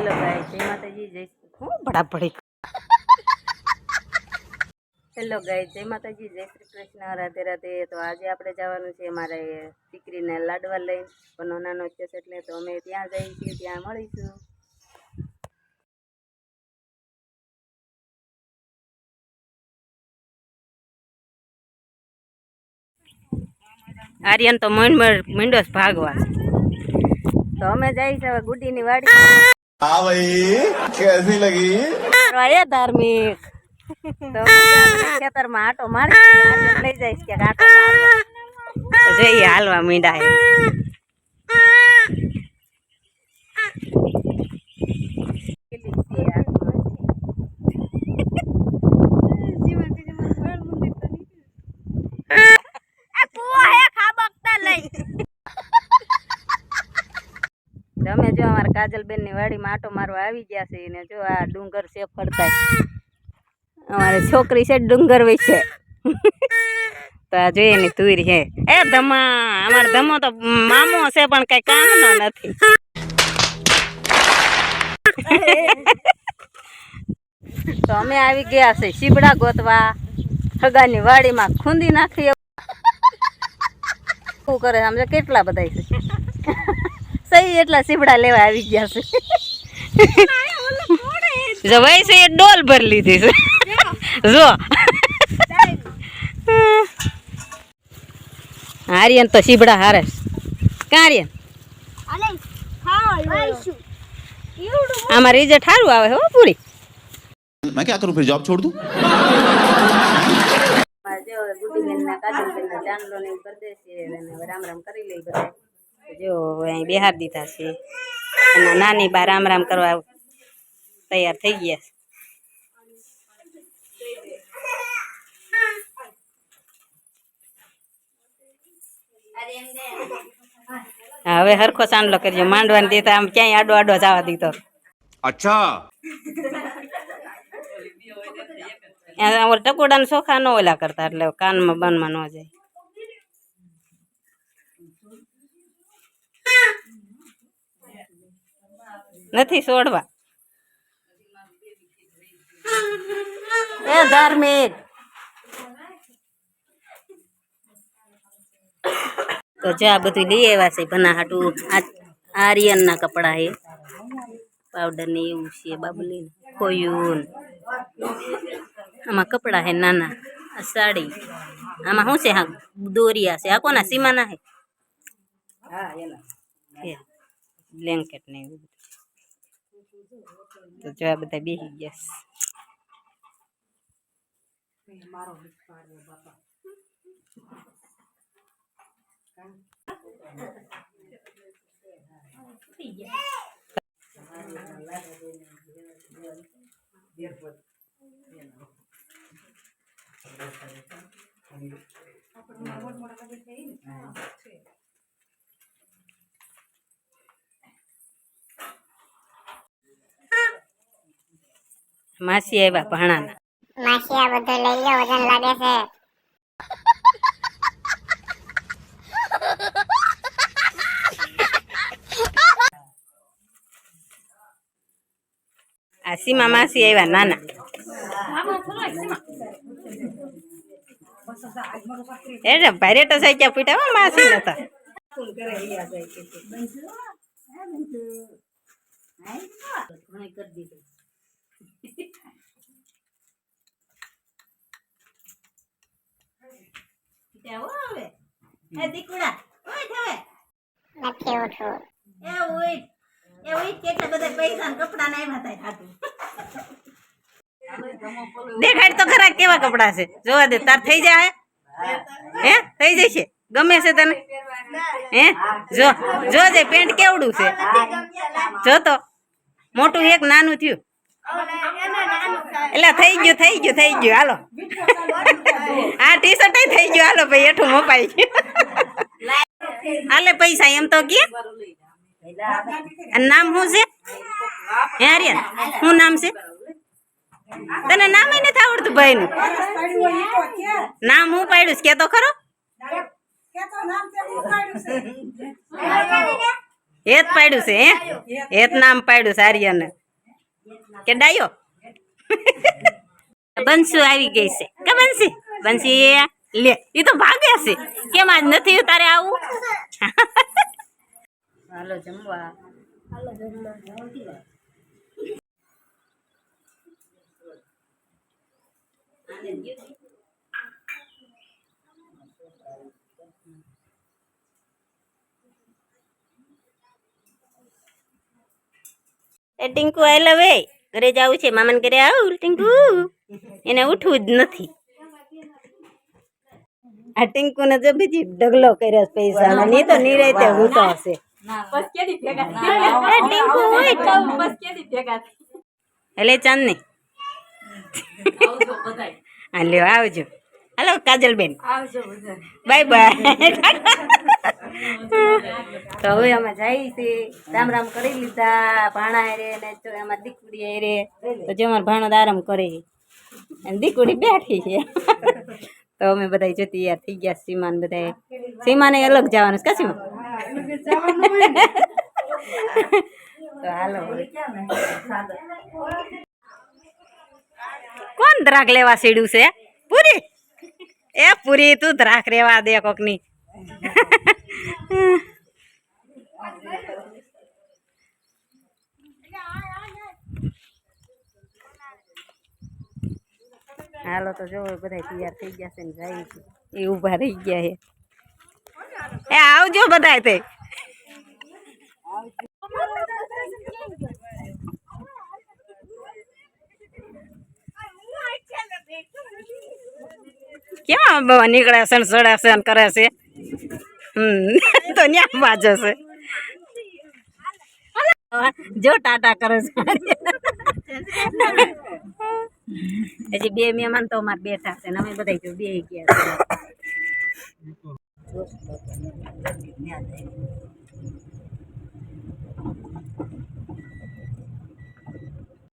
Hello ગાય, જય માતાજી, જય શ્રી કૃષ્ણ. રાધે રાધે. તો આજે આપણે જવાનું છે મારે દીકરીને લાડવા લઈ પણ નાનો છે એટલે તો અમે ત્યાં જઈએ ત્યાં મળીશું. આર્યન તો મન મીંડો ભાગવા. તો અમે જઈશું હવે ગુડીની વાડી हाँ भाई कैसी लगी એ ધાર્મિક તો આપણે ખેતરમાં આટો મારી આટો લઈ જઈશ કે આટો મારવા તો જોઈએ હાલવા મીંડા એમ. કેટલી છે હાથમાં? તમે જો અમારા કાજલબેનની વાડીમાં આટો મારવા આવી ગયા છે ને જો આ ડુંગર છે ફરતા અમારે છોકરી છે ડુંગર વિશે. તો આ જોઈએ ની તુર છે એ ધમા, અમાર ધમો તો મામો છે પણ કઈ કામનો નથી. તો અમે આવી ગયા છે શીબડા ગોતવા. ખગાની વાડીમાં ખૂંદી નાખી. શું કરે સમજે કેટલા બધા છે? સહી એટલા સીબડા લેવા આવી ગયા છે જવાય છે એ ડોલ ભર લીધી છે જો આર્યન તો સીબડા હારે છે. ક્યાં આર્યન આમાં રિઝલ્ટ સારું આવે હો પૂરી मैं क्या करूँ फिर जॉब छोड़ दूँ જો ગુડીબેનના કાજલબેનના ચાંદલો ને એવું કરી દેશે અને હવે રામ રામ કરી લઈ બધા જો અહીં બિહાર દીધા છે. એના નાની બા રામ રામ કરવા તૈયાર થઈ ગયા છે. હવે હરખો સાંડલો કરજો. માંડવાની દેતા આમ ક્યાંય આડો આડો જવા દીધો. અચ્છા. ટકોડા ચોખા ન ઓલા કરતા એટલે કાનમાં બાનમાં ન જાય. નથી છોડવા એ ધાર્મિક તો જો આ બધું લઈ આવ્યા છે બના હાટું આર્યન ના કપડા છે. પાવડર ને એવું છે બાબુલી ખોયું ને. આમાં કપડા હે નાના. આ સાડી. આમાં શું છે? હા દોરિયા છે. આ કોના? સીમાના હે છે. બ્લેન્કેટ ને એવું બધું. તો જો આ બધા બેસી ગયા છે. માસી આવ્યા ભાણાના. માસી આ બધું લઈ લો વજન લાગે છે. આ સીમા માસી આવ્યા નાના. એટલે ભારે તો સાઈ પીટા હો માસી નતા નથી ઉઠવું. દેખાડ તો ખરા કેવા કપડા છે. જોવા દે તાર થઈ જાય હે? થઈ જશે. ગમે છે તને? હે? જો જો જે પેન્ટ કેવડું છે. જો તો મોટું એક નાનું થયું. એટલે થઈ ગયું થઈ ગયું થઈ ગયું. હાલો. આ ટી શર્ટ થઈ ગયું. હાલો ભાઈ એઠું મપાઈ હાલે પૈસા એમ તો કે. નામ શું છે? હે આર્યન શું નામ છે? તને નામ નથી આવડતું ભાઈ નું નામ હું પાડ્યું કેતો ખરો? હેત પાડ્યું છે, હે? હેત નામ પાડ્યું છે, આર્યને. કે ડાયો? બંસુ આવી ગઈ છે. કે બંસી? બંસી લે એ તો ભાગે છે. કેમ આજ નથી તારે આવું? હાલો જમવા. એ ટીંકુ આઈ ભાઈ ઘરે જવું છે. મામાને ઘરે આવું ટીંકુ. એને ઉઠવું જ નથી. આ ટીંકુ ને જો બીજી ડગલો કર્યો છે પૈસા ની તો નિરાયતે હશે. એ ટીંકુ હોય એટલે ચાંદ ને હા લ્યો આવજો. હાલો કાજલબેન. Bye bye. તો હવે અમે જઈએ છે રામ રામ કરી લીધા. ભાણા હેરે ને તો એમાં દીકડી હેરે. તો જે અમારો ભાણો દારામ આરામ કરે. અને દીકરી બેઠી છે. તો અમે બધા જો તૈયાર થઈ ગયા સીમાન બધા સીમાને અલગ જવાનું છે સીમા? તો હાલો કોણ દ્રાક લેવા સીડ્યું છે? પૂરી? એ પૂરી તું દ્રાક રેવા દે કોકની. હાલો તો જો બધા તૈયાર થઈ ગયા છે ને જાય છે. એ ઊભા રહી ગયા છે. એ આવજો બધા તે. ક્યાં બાબા નીકળે છે ને ચડે છે ને કરે છે? હમ, તો ન્યા બાજે છે. જો ટાટા કરે છે. હજી બે મહેમાન તો અમારે બેઠા છે અમે બધા જો બે ગયા છે.